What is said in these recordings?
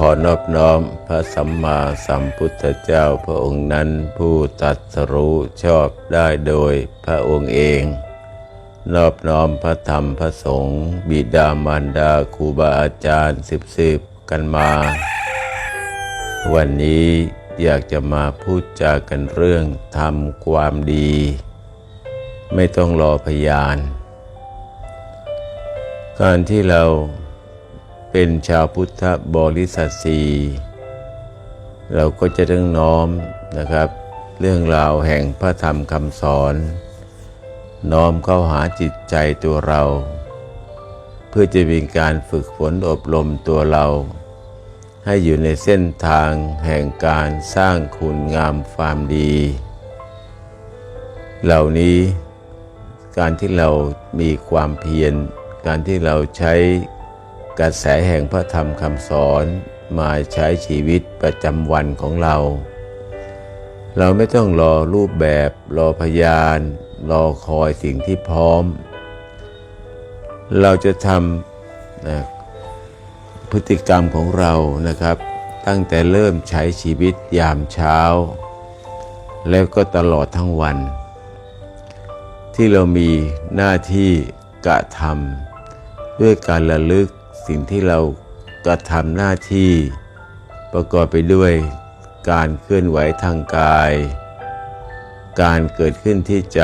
ขอนอบน้อมพระสัมมาสัมพุทธเจ้าพระองค์นั้นผู้ตรัสรู้ชอบได้โดยพระองค์เอง นอบน้อมพระธรรมพระสงฆ์บิดามารดาครูบาอาจารย์สิบสิบกันมา วันนี้อยากจะมาพูดจากันเรื่องทำความดี ไม่ต้องรอพยาน การที่เรา เป็นชาวพุทธบริษัทสีเราก็จะต้องน้อมนะครับ เรื่องราวแห่งพระธรรมคำสอน น้อมเข้าหาจิตใจตัวเรา เพื่อจะเป็นการฝึกฝนอบรมตัวเรา ให้อยู่ในเส้นทางแห่งการสร้างคุณงามความดี เหล่านี้การที่เรามีความเพียร การที่เราใช้ กระแสแห่งพระธรรมคำสอนมาใช้ชีวิตประจำวันของเรา เราไม่ต้องรอรูปแบบ รอพยาน รอคอยสิ่งที่พร้อม เราจะทำนะพฤติกรรมของเรานะครับ ตั้งแต่เริ่มใช้ชีวิตยามเช้า แล้วก็ตลอดทั้งวัน ที่เรามีหน้าที่กระทำด้วยการระลึก สิ่งที่เรากระทำหน้าที่ประกอบไปด้วยการเคลื่อนไหวทางกาย การเกิดขึ้นที่ใจ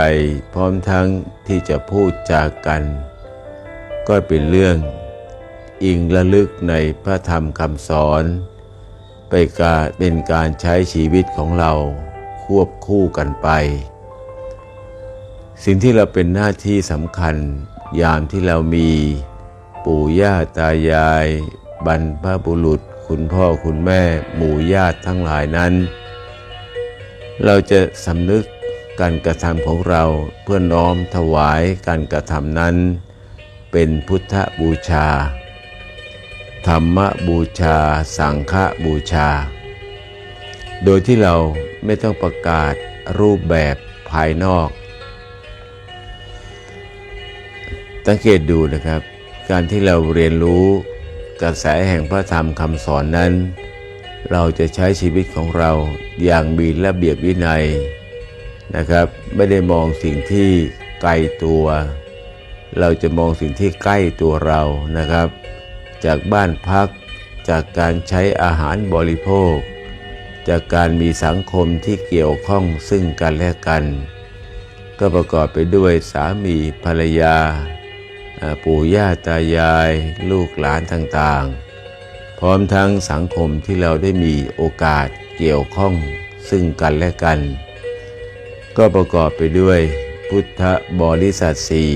พร้อมทั้งที่จะพูดจากกัน ก็เป็นเรื่องอิงระลึกในพระธรรมคำสอน ไปการเป็นการใช้ชีวิตของเราควบคู่กันไป สิ่งที่เราเป็นหน้าที่สำคัญยามที่เรามี ปู่ย่าตายาย บรรพบุรุษ คุณพ่อคุณแม่ หมู่ญาติทั้งหลายนั้น เราจะสำนึกการกระทำของเราเพื่อน้อมถวายการกระทำนั้น เป็นพุทธบูชา ธรรมบูชา สังฆบูชา โดยที่เราไม่ต้องประกาศรูปแบบภายนอกสังเกตดูนะครับ การที่เราเรียนรู้กระแสแห่งพระธรรมคำสอนนั้น เราจะใช้ชีวิตของเราอย่างมีระเบียบวินัยนะครับ ไม่ได้มองสิ่งที่ไกลตัว เราจะมองสิ่งที่ใกล้ตัวเรานะครับ จากบ้านพัก จากการใช้อาหารบริโภค จากการมีสังคมที่เกี่ยวข้องซึ่งกันและกัน ก็ประกอบไปด้วยสามีภรรยา ปู่ย่าตายาย ลูกหลานต่างๆ พร้อมทั้งสังคมที่เราได้มีโอกาสเกี่ยวข้องซึ่งกันและกัน ก็ประกอบไปด้วยพุทธบริษัทสี่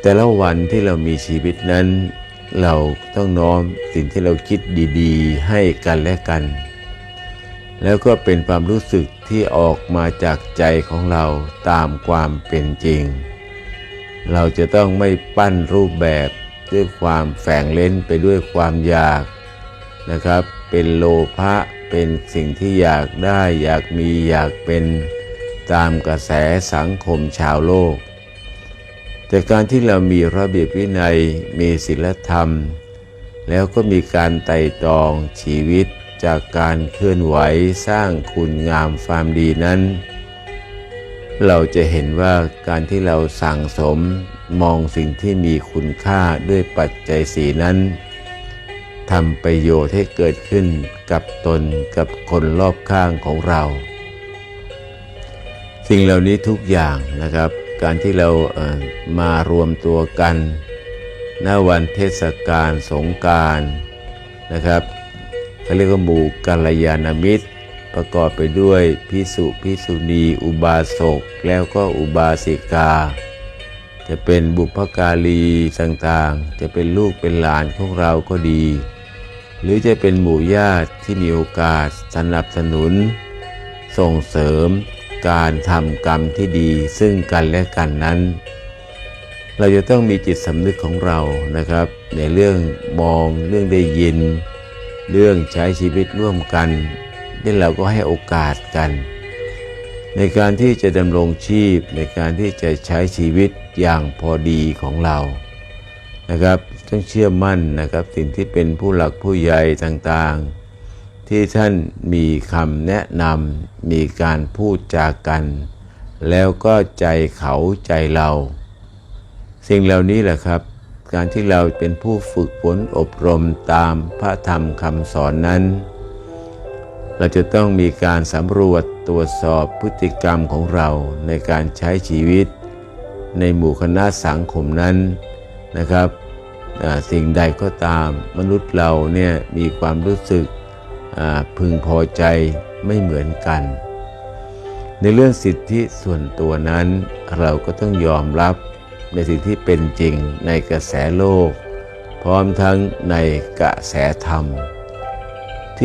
แต่ละวันที่เรามีชีวิตนั้น เราต้องน้อมสิ่งที่เราคิดดีๆ ให้กันและกัน แล้วก็เป็นความรู้สึกที่ออกมาจากใจของเราตามความเป็นจริง เราจะต้องไม่ปั้นรูปแบบด้วยความแฝงเล่นไปด้วยความอยากนะครับ เป็นโลภะเป็นสิ่งที่อยากได้อยากมีอยากเป็นตามกระแสสังคมชาวโลก แต่การที่เรามีระเบียบวินัยมีศีลธรรม แล้วก็มีการไต่ตองชีวิตจากการเคลื่อนไหวสร้างคุณงามความดีนั้น เราจะเห็นว่าการที่เราสั่งสมมองสิ่งที่มีคุณค่าด้วยปัจจัยสีนั้นทำประโยชน์ให้เกิดขึ้นกับตนกับคนรอบข้างของเรา สิ่งเหล่านี้ทุกอย่างนะครับ การที่เรามารวมตัวกันณวันเทศกาลสงการนะครับเขาเรียกว่าหมู่กัลยาณมิตร ประกอบไปด้วยพิสุพิสุณี อุบาสก แล้วก็อุบาสิกา จะเป็นบุพการีต่างๆ จะเป็นลูกเป็นหลานของเราก็ดี หรือจะเป็นหมู่ญาติที่มีโอกาสสนับสนุน ส่งเสริมการทำกรรมที่ดีซึ่งกันและกันนั้น เราจะต้องมีจิตสำนึกของเรานะครับ ในเรื่องมองเรื่องได้ยิน เรื่องใช้ชีวิตร่วมกัน นี่เราก็ให้โอกาสกัน ในการที่จะดำรงชีพในการที่จะใช้ชีวิตอย่างพอดีของเรานะครับต้องเชื่อมั่นนะครับสิ่งที่เป็นผู้หลักผู้ใหญ่ต่างๆ ที่ท่านมีคำแนะนำมีการพูดจากัน แล้วก็ใจเขาใจเรา สิ่งเหล่านี้แหละครับ การที่เราเป็นผู้ฝึกฝนอบรมตามพระธรรมคำสอนนั้น เราจะต้องมีการสำรวจตรวจสอบพฤติกรรมของเราในการใช้ชีวิต ในหมู่คณะสังคมนั้นนะครับสิ่งใดก็ตามมนุษย์เราเนี่ยมีความรู้สึกพึงพอใจไม่เหมือนกัน ในเรื่องสิทธิส่วนตัวนั้น เราก็ต้องยอมรับในสิ่งที่เป็นจริงในกระแสโลก พร้อมทั้งในกระแสธรรม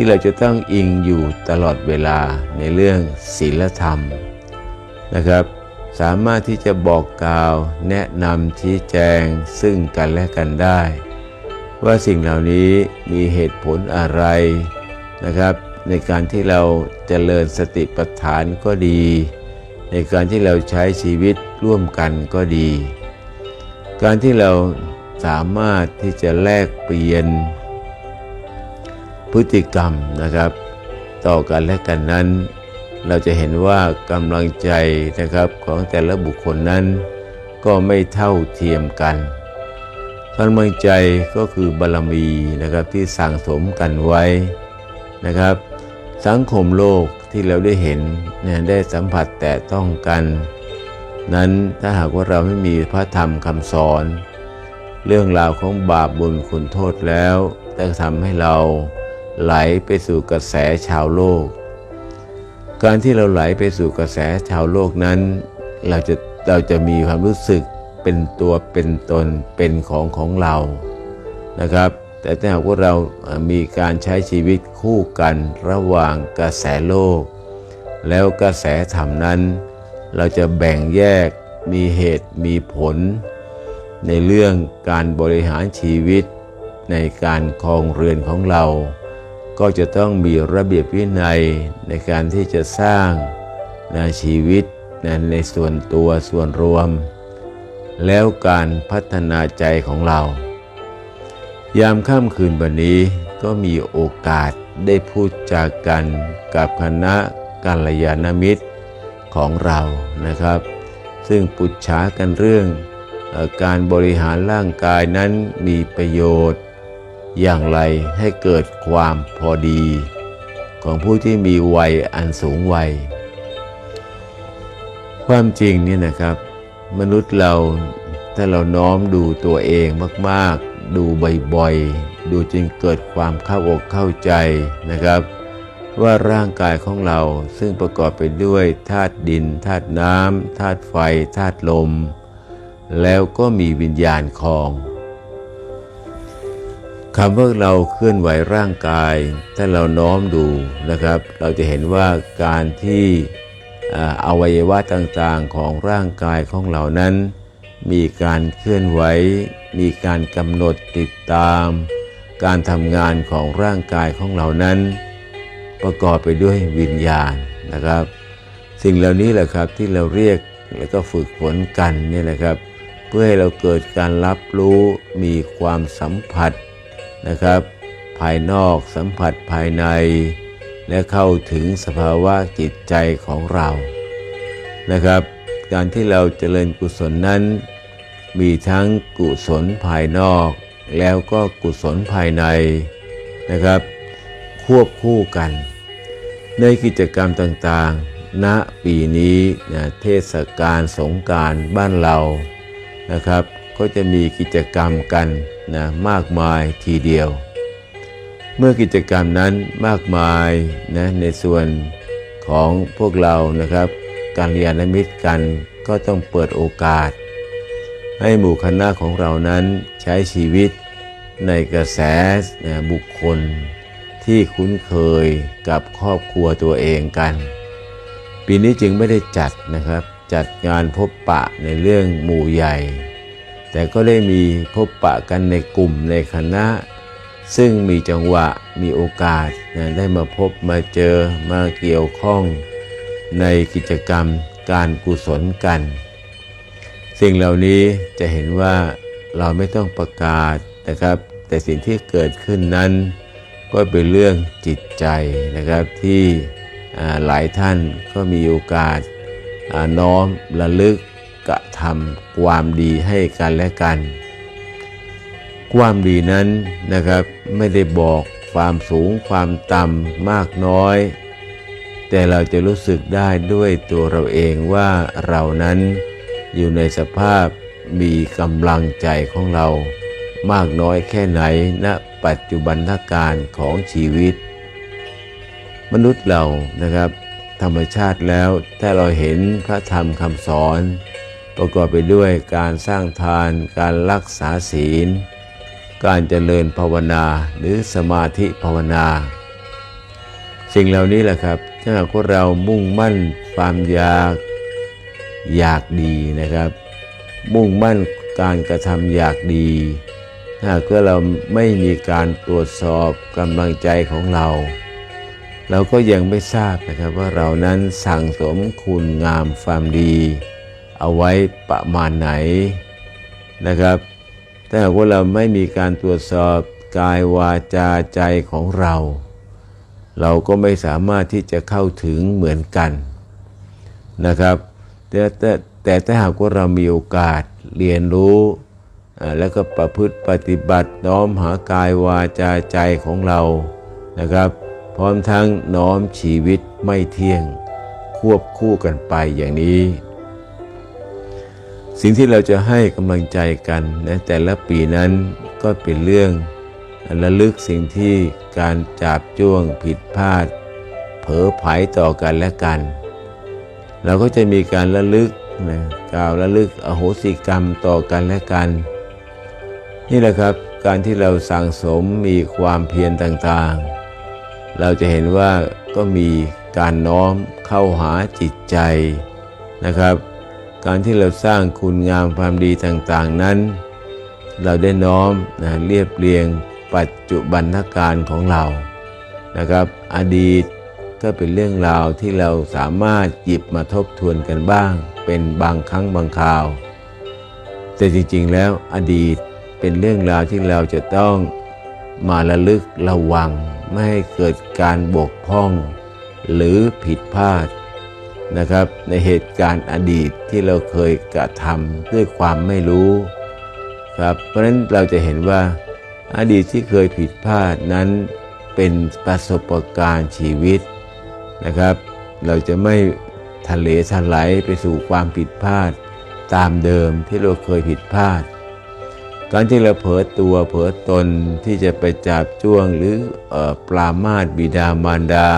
ที่เราจะต้องอิงอยู่ตลอดเวลาในเรื่องศีลธรรมนะครับ สามารถที่จะบอกกล่าวแนะนำชี้แจงซึ่งกันและกันได้ ว่าสิ่งเหล่านี้มีเหตุผลอะไรนะครับ ในการที่เราจเจริญสติปัฏฐานก็ดี ในการที่เราใช้ชีวิตร่วมกันก็ดี การที่เราสามารถที่จะแลกเปลี่ยน พฤติกรรมนะครับ ต่อกันและกันนั้น เราจะเห็นว่ากำลังใจนะครับของแต่ละบุคคลนั้น ก็ไม่เท่าเทียมกันกำลังใจก็คือบารมีนะครับที่สั่งสมกันไว้นะครับ สังคมโลกที่เราได้เห็นเนี่ยได้สัมผัสแต่ต้องกัน นั้นถ้าหากว่าเราไม่มีพระธรรมคำสอน เรื่องราวของบาปบุญคุณโทษแล้วจะทำให้เรา ไหลไปสู่กระแสชาวโลก การที่เราไหลไปสู่กระแสชาวโลกนั้น เราจะเราจะมีความรู้สึกเป็นตัวเป็นตนเป็นของของเรานะครับ แต่ถ้าหากว่าเรามีการใช้ชีวิตคู่กันระหว่างกระแสโลก แล้วกระแสธรรมนั้น เราจะแบ่งแยกมีเหตุมีผล ในเรื่องการบริหารชีวิตในการครองเรือนของเรา ก็จะต้องมีระเบียบวินัยในการที่จะสร้างนะชีวิตนะในส่วนตัวส่วนรวม แล้วการพัฒนาใจของเรา ยามค่ำคืนวันนี้ก็มีโอกาสได้พูดจากกันกับคณะกัลยาณมิตรของเรานะครับ ซึ่งปุจฉากันเรื่องการบริหารร่างกายนั้นมีประโยชน์ อย่างไรให้เกิดความพอดี ของผู้ที่มีวัยอันสูงวัย ความจริงนี่นะครับ มนุษย์เราถ้าเราน้อมดูตัวเองมาก ๆ ดูบ่อย ๆ ดูจึงเกิดความเข้าอกเข้าใจนะครับ ว่าร่างกายของเราซึ่งประกอบไปด้วยธาตุดินธาตุน้ำธาตุไฟธาตุลม แล้วก็มีวิญญาณคอง คำว่าเราเคลื่อนไหวร่างกาย ถ้าเราน้อมดูนะครับ เราจะเห็นว่าการที่อวัยวะต่างๆของร่างกายของเรานั้น มีการเคลื่อนไหว มีการกำหนดติดตาม การทำงานของร่างกายของเรานั้น ประกอบไปด้วยวิญญาณนะครับ สิ่งเหล่านี้แหละครับที่เราเรียกแล้วก็ฝึกฝนกันนี่แหละครับ เพื่อให้เราเกิดการรับรู้มีความสัมผัส นะครับ ภายนอกสัมผัสภายใน และเข้าถึงสภาวะจิตใจของเรานะครับ การที่เราเจริญกุศลนั้น มีทั้งกุศลภายนอก แล้วก็กุศลภายในนะครับ ควบคู่กัน ในกิจกรรมต่างๆ ณปีนี้นะเทศกาลสงการบ้านเรานะครับ ก็จะมีกิจกรรมกัน นะมากมายทีเดียว เมื่อกิจกรรมนั้นมากมายนะในส่วนของพวกเรานะครับ การเรียนมิตรกันก็ต้องเปิดโอกาส ให้หมู่คณะของเรานั้นใช้ชีวิตในกระแสนะบุคคลที่คุ้นเคยกับครอบครัวตัวเองกัน ปีนี้จึงไม่ได้จัดนะครับ จัดงานพบปะในเรื่องหมู่ใหญ่ แต่ก็ได้มีพบปะกันในกลุ่มในคณะ ซึ่งมีจังหวะมีโอกาสนะได้มาพบมาเจอมาเกี่ยวข้องในกิจกรรมการกุศลกัน สิ่งเหล่านี้จะเห็นว่าเราไม่ต้องประกาศนะครับ แต่สิ่งที่เกิดขึ้นนั้น ก็เป็นเรื่องจิตใจนะครับที่หลายท่านก็มีโอกาสน้อมระลึก กระทำความดีให้กันและกัน ความดีนั้นนะครับไม่ได้บอกความสูงความต่ำมากน้อย แต่เราจะรู้สึกได้ด้วยตัวเราเองว่าเรานั้นอยู่ในสภาพมีกำลังใจของเรา มากน้อยแค่ไหนณปัจจุบันการของชีวิต มนุษย์เรานะครับ ธรรมชาติแล้วถ้าเราเห็นพระธรรมคำสอน ประกอบไปด้วยการสร้างทาน การรักษาศีล การเจริญภาวนาหรือสมาธิภาวนา สิ่งเหล่านี้แหละครับถ้าหากว่าเรามุ่งมั่นความอยากอยากดีนะครับ มุ่งมั่นการกระทำอยากดีถ้าหากว่าเราไม่มีการตรวจสอบกำลังใจของเรา เราก็ยังไม่ทราบนะครับว่าเรานั้นสั่งสมคุณงามความดี เอาไว้ประมาณไหนนะครับ ถ้าหากว่าเราไม่มีการตรวจสอบกายวาจาใจของเรา เราก็ไม่สามารถที่จะเข้าถึงเหมือนกันนะครับแต่แต่แต่ถ้าหากว่าเรามีโอกาสเรียนรู้แล้วก็ประพฤติปฏิบัติน้อมหากายวาจาใจของเรานะครับ พร้อมทั้งน้อมชีวิตไม่เที่ยง ควบคู่กันไปอย่างนี้ สิ่งที่เราจะให้กำลังใจกันนะแต่ละปีนั้นก็เป็นเรื่องระลึกสิ่งที่การจับจ้วงผิดพลาด เผลอไผต่อกันและกัน เราก็จะมีการระลึกนะกล่าวระลึกอโหสิกรรมต่อกันและกัน นี่แหละครับการที่เราสั่งสมมีความเพียรต่างๆ เราจะเห็นว่าก็มีการน้อมเข้าหาจิตใจนะครับ การที่เราสร้างคุณงามความดีต่างๆนั้น เราได้น้อมนะเรียบเรียงปัจจุบันการของเรานะครับ อดีตก็เป็นเรื่องราวที่เราสามารถหยิบมาทบทวนกันบ้าง เป็นบางครั้งบางคราว แต่จริงๆแล้วอดีตเป็นเรื่องราวที่เราจะต้องมาระลึกระวัง ไม่ให้เกิดการบกพร่อง หรือผิดพลาด นะครับ ในเหตุการณ์อดีตที่เราเคยกระทำด้วยความไม่รู้ครับ เพราะฉะนั้นเราจะเห็นว่าอดีตที่เคยผิดพลาดนั้นเป็นประสบการณ์ชีวิตนะครับ เราจะไม่ทะเลทลายไปสู่ความผิดพลาดตามเดิมที่เราเคยผิดพลาด การที่เราเผลอตัวเผลอตนที่จะไปจับจ้วงหรือออปรามาสบิดามารดา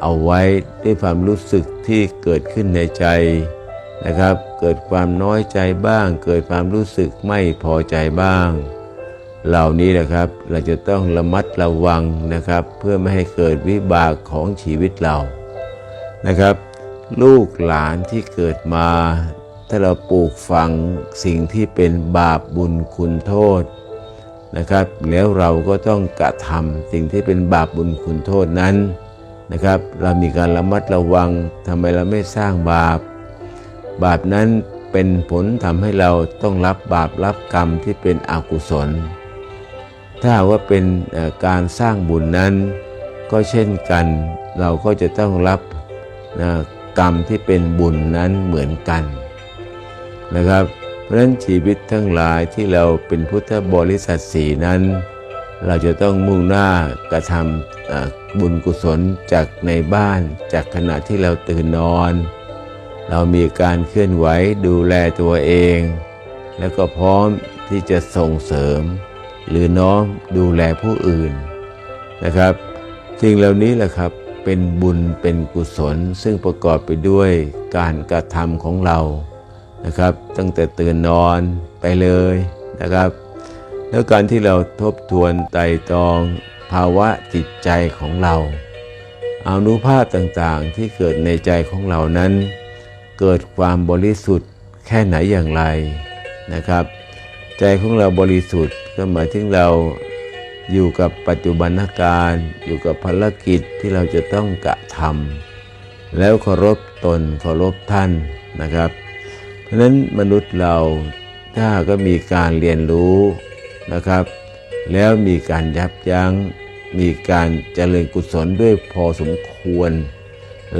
เอาไว้ด้วยความรู้สึกที่เกิดขึ้นในใจนะครับ เกิดความน้อยใจบ้าง เกิดความรู้สึกไม่พอใจบ้าง เหล่านี้นะครับ เราจะต้องระมัดระวังนะครับ เพื่อไม่ให้เกิดวิบากของชีวิตเรานะครับ ลูกหลานที่เกิดมา ถ้าเราปลูกฝังสิ่งที่เป็นบาปบุญคุณโทษนะครับ แล้วเราก็ต้องกระทำสิ่งที่เป็นบาปบุญคุณโทษนั้น นะครับ เรามีการระมัดระวังทำไมเราไม่สร้างบาป บาปนั้นเป็นผลทำให้เราต้องรับบาปรับกรรมที่เป็นอกุศล ถ้าว่าเป็นการสร้างบุญนั้น ก็เช่นกัน เราก็จะต้องรับนะกรรมที่เป็นบุญนั้นเหมือนกันนะครับ เพราะฉะนั้นชีวิตทั้งหลายที่เราเป็นพุทธบริษัทสีนั้น เราจะต้องมุ่งหน้ากระทำ บุญกุศลจากในบ้านจากขณะที่เราตื่นนอน เรามีการเคลื่อนไหวดูแลตัวเอง แล้วก็พร้อมที่จะส่งเสริม หรือน้อมดูแลผู้อื่นนะครับสิ่งเหล่านี้แหละครับเป็นบุญเป็นกุศล ซึ่งประกอบไปด้วยการกระทำของเรานะครับ ตั้งแต่ตื่นนอนไปเลยนะครับ แล้วการที่เราทบทวนไตรตรอง ภาวะจิตใจของเราอานุภาพต่างๆที่เกิดในใจของเรานั้น เกิดความบริสุทธิ์แค่ไหนอย่างไรนะครับ ใจของเราบริสุทธิ์ก็หมายถึงเราอยู่กับปัจจุบันการอยู่กับภารกิจที่เราจะต้องกระทำแล้วเคารพตนเคารพท่านนะครับ เพราะฉะนั้นมนุษย์เราถ้าก็มีการเรียนรู้นะครับ แล้วมีการยับยัง้ง มีการเจริญกุศลด้วยพอสมควร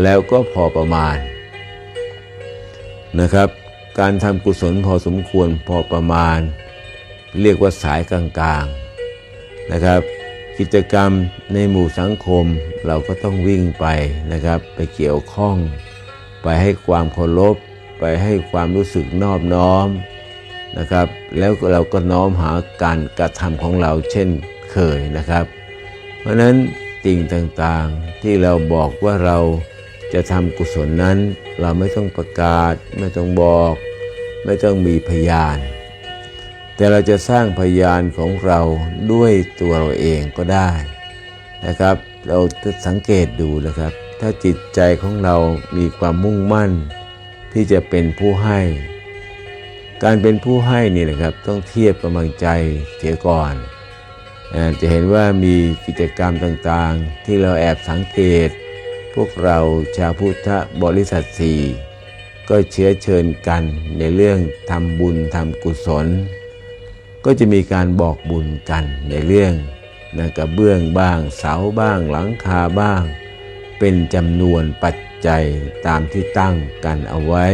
แล้วก็พอประมาณนะครับ การทำกุศลพอสมควรพอประมาณ เรียกว่าสายกลางๆนะครับ กิจกรรมในหมู่สังคมเราก็ต้องวิ่งไปนะครับ ไปเกี่ยวข้อง ไปให้ความเคารพไปให้ความรู้สึกนอบน้อม นะครับ แล้วเราก็น้อมหาการกระทำของเราเช่นเคยนะครับ เพราะฉะนั้นสิ่งต่างๆที่เราบอกว่าเราจะทำกุศลนั้น เราไม่ต้องประกาศ ไม่ต้องบอก ไม่ต้องมีพยาน แต่เราจะสร้างพยานของเราด้วยตัวเราเองก็ได้นะครับ เราสังเกตดูนะครับ ถ้าจิตใจของเรามีความมุ่งมั่น ที่จะเป็นผู้ให้ การเป็นผู้ให้นี่นะครับต้องเทียบกำลังใจเสียก่อนจะเห็นว่ามีกิจกรรมต่างๆ ที่เราแอบสังเกต พวกเราชาวพุทธบริษัทสี่ก็เชื้อเชิญกันในเรื่องทำบุญทำกุศล ก็จะมีการบอกบุญกันในเรื่องนะกระเบื้องบ้างเสาบ้าง หลังคาบ้าง เป็นจำนวนปัจจัยตามที่ตั้งกันเอาไว้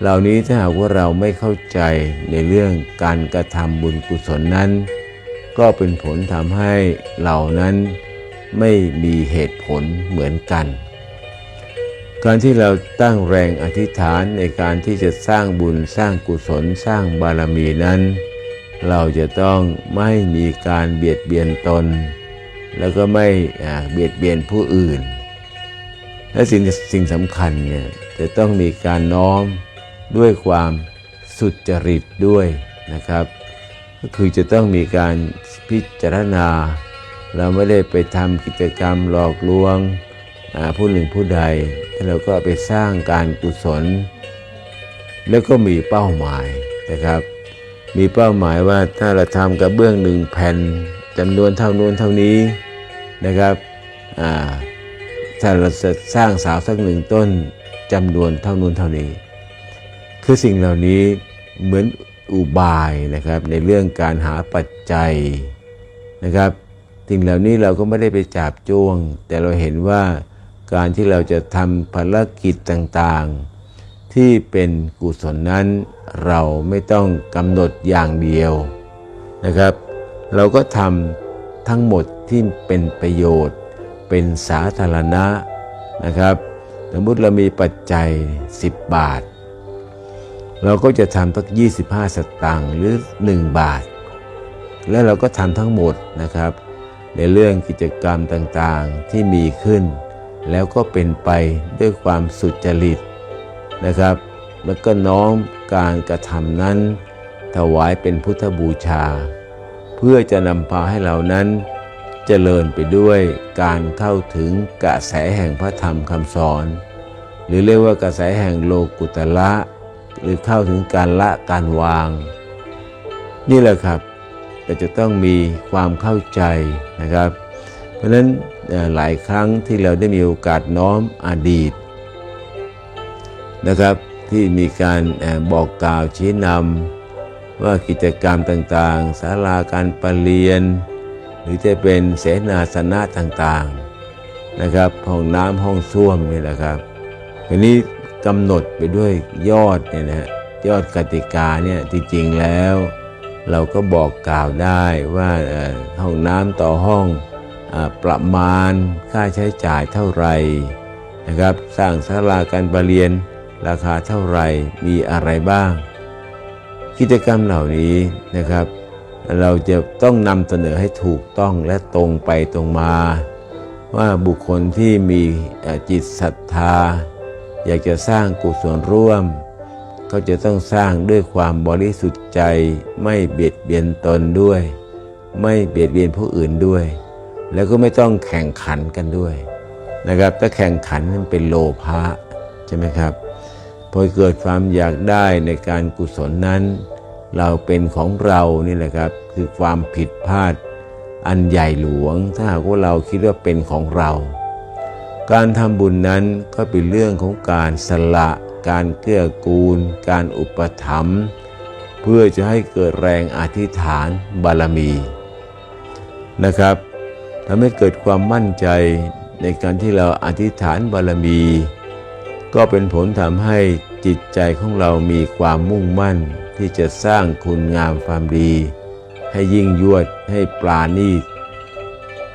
เหล่านี้ถ้าหากว่าเราไม่เข้าใจในเรื่องการกระทำบุญกุศลนั้น ก็เป็นผลทำให้เหล่านั้นไม่มีเหตุผลเหมือนกัน การที่เราตั้งแรงอธิษฐานในการที่จะสร้างบุญสร้างกุศลสร้างบารมีนั้น เราจะต้องไม่มีการเบียดเบียนตน แล้วก็ไม่เบียดเบียนผู้อื่น และสิ่งสิ่งสำคัญเนี่ยจะต้องมีการน้อม ด้วยความสุจริตด้วยนะครับ ก็คือจะต้องมีการพิจารณา เราไม่ได้ไปทำกิจกรรมหลอกลวงผู้หนึ่งผู้ใดแต่เราก็ไปสร้างการกุศล แล้วก็มีเป้าหมายนะครับ มีเป้าหมายว่าถ้าเราทำกระเบื้องหนึ่งแผ่นจำนวนเท่านู้นเท่านี้นะครับถ้าเราจะสร้างเสาวสักหนึ่งต้นจำนวนเท่านู้นเท่านี้ คือสิ่งเหล่านี้เหมือนอุบายนะครับในเรื่องการหาปัจจัยนะครับสิ่งเหล่านี้เราก็ไม่ได้ไปจับจ้วง แต่เราเห็นว่าการที่เราจะทำภารกิจต่างๆ ที่เป็นกุศลนั้นเราไม่ต้องกำหนดอย่างเดียวนะครับ เราก็ทำทั้งหมดที่เป็นประโยชน์ เป็นสาธารณะนะครับ สมมติเรามีปัจจัย 10 บาท เราก็จะทำสัก 25 สตางค์หรือ 1 บาท แล้วเราก็ทำทั้งหมดนะครับ ในเรื่องกิจกรรมต่างๆที่มีขึ้น แล้วก็เป็นไปด้วยความสุจริตนะครับ แล้วก็น้อมการกระทำนั้น ถวายเป็นพุทธบูชา เพื่อจะนำพาให้เรานั้นเจริญไปด้วยการเข้าถึงกระแสแห่งพระธรรมคำสอน หรือเรียกว่ากระแสแห่งโลกุตละ หรือเข้าถึงการละการวาง นี่แหละครับเราจะต้องมีความเข้าใจนะครับ เพราะฉะนั้นหลายครั้งที่เราได้มีโอกาสน้อมอดีตนะครับที่มีการบอกกล่าวชี้นำว่ากิจกรรมต่างๆศาลาการประเรียน หรือจะเป็นเสนาสนะต่างๆนะครับห้องน้ำห้องส้วมนี่แหละครับทีนี้ กำหนดไปด้วยยอดเนี่ยนะฮะยอดกติกาเนี่ยจริงๆแล้ว เราก็บอกกล่าวได้ว่าห้องน้ำต่อห้องอประมาณค่าใช้จ่ายเท่าไหร่นะครับสร้างศาลาการประเรียนราคาเท่าไหร่มีอะไรบ้าง กิจกรรมเหล่านี้นะครับ เราจะต้องนำเสนอให้ถูกต้องและตรงไปตรงมา ว่าบุคคลที่มีจิตศรัทธา อยากจะสร้างกุศลร่วม ก็จะต้องสร้างด้วยความบริสุทธิ์ใจไม่เบียดเบียนตนด้วย ไม่เบียดเบียนผู้อื่นด้วย แล้วก็ไม่ต้องแข่งขันกันด้วยนะครับถ้าแข่งขันนั้นเป็นโลภะใช่ไหมครับพอเกิดความอยากได้ในการกุศลนั้น เราเป็นของเรานี่แหละครับคือความผิดพลาดอันใหญ่หลวง ถ้าหากว่าเราคิดว่าเป็นของเรา การทำบุญนั้นก็เป็นเรื่องของการสละ การเกื้อกูล การอุปถัมภ์ผู้พื่อจะให้เกิดแรงอธิษฐานบารมีนะครับทำให้เกิดความมั่นใจในการที่เราอธิษฐานบารมี ก็เป็นผลทำให้จิตใจของเรามีความมุ่งมั่นที่จะสร้างคุณงามความดี ให้ยิ่งยวดให้ปราณีต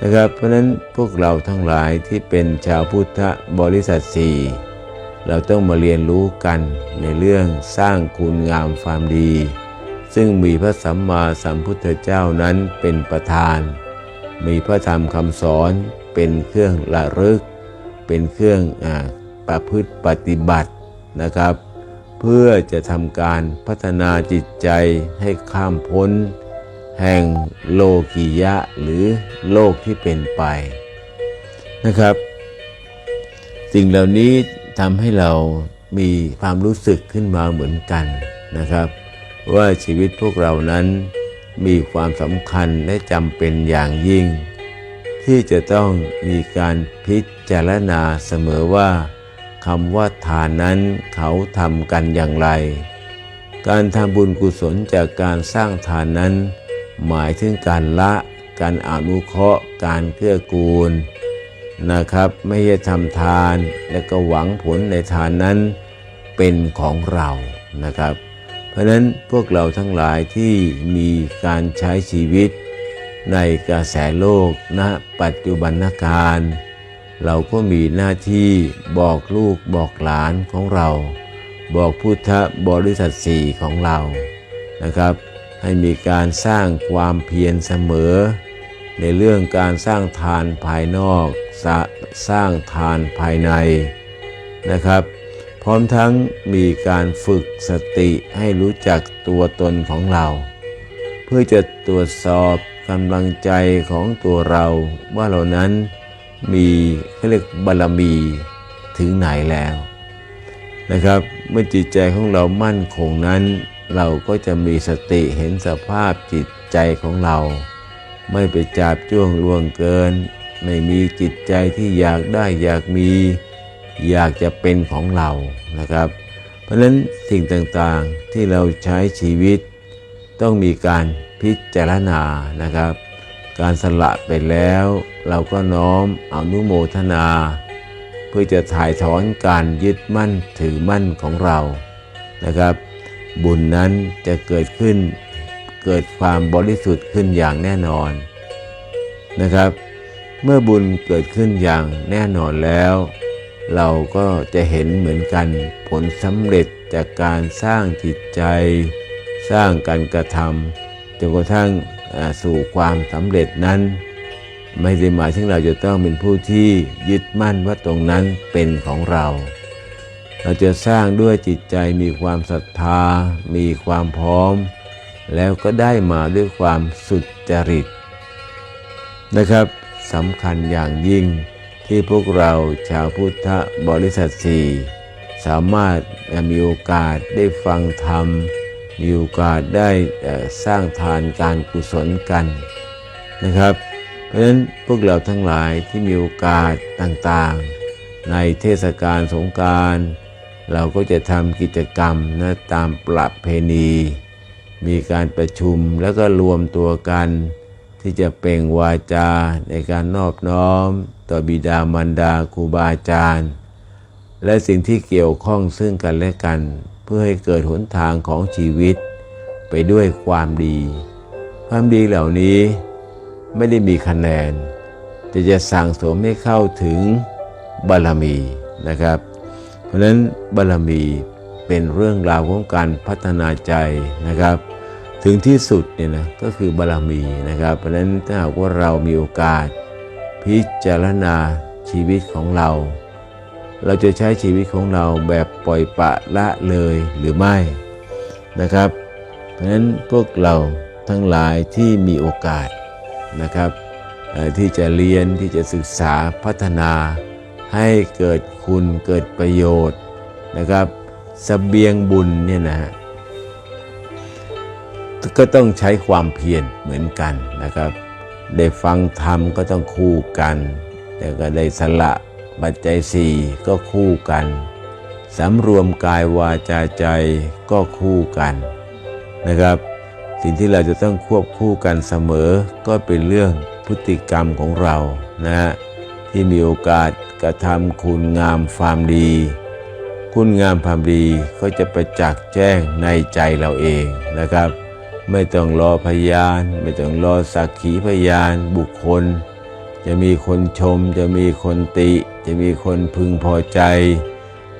นะครับ เพราะฉะนั้นพวกเราทั้งหลายที่เป็นชาวพุทธบริษัทสี่เราต้องมาเรียนรู้กันในเรื่องสร้างคุณงามความดี ซึ่งมีพระสัมมาสัมพุทธเจ้านั้นเป็นประธาน มีพระธรรมคำสอนเป็นเครื่องระลึก เป็นเครื่องอประพฤติปฏิบัตินะครับ เพื่อจะทำการพัฒนาจิตใจให้ข้ามพ้น แห่งโลกียะหรือโลกที่เป็นไปนะครับ สิ่งเหล่านี้ทำให้เรามีความรู้สึกขึ้นมาเหมือนกันนะครับ ว่าชีวิตพวกเรานั้นมีความสำคัญและจำเป็นอย่างยิ่ง ที่จะต้องมีการพิจารณาเสมอว่าคำว่าทานนั้นเขาทำกันอย่างไร การทำบุญกุศลจากการสร้างทานนั้น หมายถึงการละการอนุเคราะห์ การเกื้อกูลนะครับ ไม่ใช่ทำทานและก็หวังผลในทานนั้นเป็นของเรานะครับ เพราะนั้นพวกเราทั้งหลายที่มีการใช้ชีวิตในกระแสโลกณปัจจุบันการ เราก็มีหน้าที่บอกลูกบอกหลานของเรา บอกพุทธบริษัทสี่ของเรานะครับ ให้มีการสร้างความเพียรเสมอ ในเรื่องการสร้างทานภายนอกสสร้างทานภายในนะครับ พร้อมทั้งมีการฝึกสติให้รู้จักตัวตนของเรา เพื่อจะตรวจสอบกำลังใจของตัวเราว่าเรานั้นมีเขาเรียกบารมีถึงไหนแล้วนะครับ เมื่อจิตใจของเรามั่นคงนั้น เราก็จะมีสติเห็นสภาพจิตใจของเรา ไม่ไปจับจ้วงล่วงเกิน ไม่มีจิตใจที่อยากได้อยากมี อยากจะเป็นของเรานะครับ เพราะฉะนั้นสิ่งต่างๆที่เราใช้ชีวิต ต้องมีการพิจารณานะครับ การสละไปแล้ว เราก็น้อมอนุโมทนา เพื่อจะถ่ายถอนการยึดมั่นถือมั่นของเรานะครับ บุญนั้นจะเกิดขึ้น เกิดความบริสุทธิ์ขึ้นอย่างแน่นอนนะครับ เมื่อบุญเกิดขึ้นอย่างแน่นอนแล้ว เราก็จะเห็นเหมือนกันผลสำเร็จจากการสร้างจิตใจ สร้างการกระทำจนกระทั่งสู่ความสำเร็จนั้น ไม่ได้หมายถึงเราจะต้องเป็นผู้ที่ยึดมั่นว่าตรงนั้นเป็นของเรา เราจะสร้างด้วยจิตใจมีความศรัทธา มีความพร้อม แล้วก็ได้มาด้วยความสุจริตนะครับสำคัญอย่างยิ่งที่พวกเราชาวพุทธบริษัทสี่สามารถมีโอกาสได้ฟังธรรม มีโอกาสได้สร้างทานการกุศลกันนะครับ เพราะฉะนั้นพวกเราทั้งหลายที่มีโอกาสต่างๆ ในเทศกาลสงการ เราก็จะทำกิจกรรมนะตามประเพณี มีการประชุมแล้วก็รวมตัวกัน ที่จะเป่งวาจาในการนอบน้อม ต่อบิดามารดาครูบาอาจารย์ และสิ่งที่เกี่ยวข้องซึ่งกันและกัน เพื่อให้เกิดหนทางของชีวิต ไปด้วยความดี ความดีเหล่านี้ไม่ได้มีคะแนนแต่จะสั่งสมให้เข้าถึงบารมีนะครับ ราะฉะนั้นบารมีเป็นเรื่องราวของการพัฒนาใจนะครับ ถึงที่สุดเนี่ยนะก็คือบารมีนะครับ เพราะฉะนั้นถ้าหากว่าเรามีโอกาส พิจารณาชีวิตของเรา เราจะใช้ชีวิตของเราแบบปล่อยปะละเลยหรือไม่นะครับ เพราะฉะนั้นพวกเราทั้งหลายที่มีโอกาสนะครับที่จะเรียนที่จะศึกษาพัฒนา ให้เกิดคุณเกิดประโยชน์นะครับสเบียงบุญเนี่ยนะฮะก็ต้องใช้ความเพียรเหมือนกันนะครับ ได้ฟังธรรมก็ต้องคู่กัน แต่ก็ได้สละปัจจัยสี่ก็คู่กันสำรวมกายวาจาใจก็คู่กันนะครับ สิ่งที่เราจะต้องควบคู่กันเสมอก็เป็นเรื่องพฤติกรรมของเรานะฮะ ที่มีโอกาสกระทำคุณงามความดี คุณงามความดีก็จะประจักษ์แจ้งในใจเราเองนะครับ ไม่ต้องรอพยาน ไม่ต้องรอสักขีพยานบุคคล จะมีคนชม จะมีคนติ จะมีคนพึงพอใจ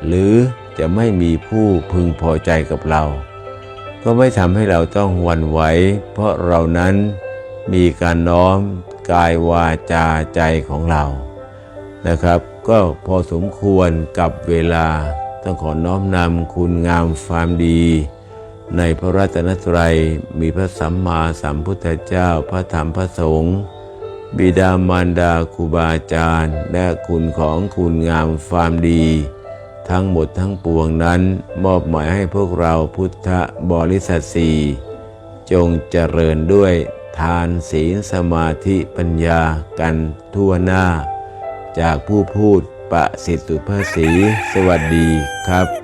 หรือจะไม่มีผู้พึงพอใจกับเรา ก็ไม่ทำให้เราต้องหวั่นไหว เพราะเรานั้นมีการน้อมกายวาจาใจของเรา นะครับ ก็พอสมควรกับเวลา ต้องขอน้อมนำคุณงามความดี ในพระรัตนตรัยมีพระสัมมาสัมพุทธเจ้าพระธรรมพระสงฆ์บิดามารดาครูบาอาจารย์ และคุณของคุณงามความดี ทั้งหมดทั้งปวงนั้น มอบหมายให้พวกเราพุทธบริษัทสีจงเจริญด้วยทานศีลสมาธิปัญญากันทั่วหน้า จากผู้พูดประสิทธิ์สุภาษีสวัสดีครับ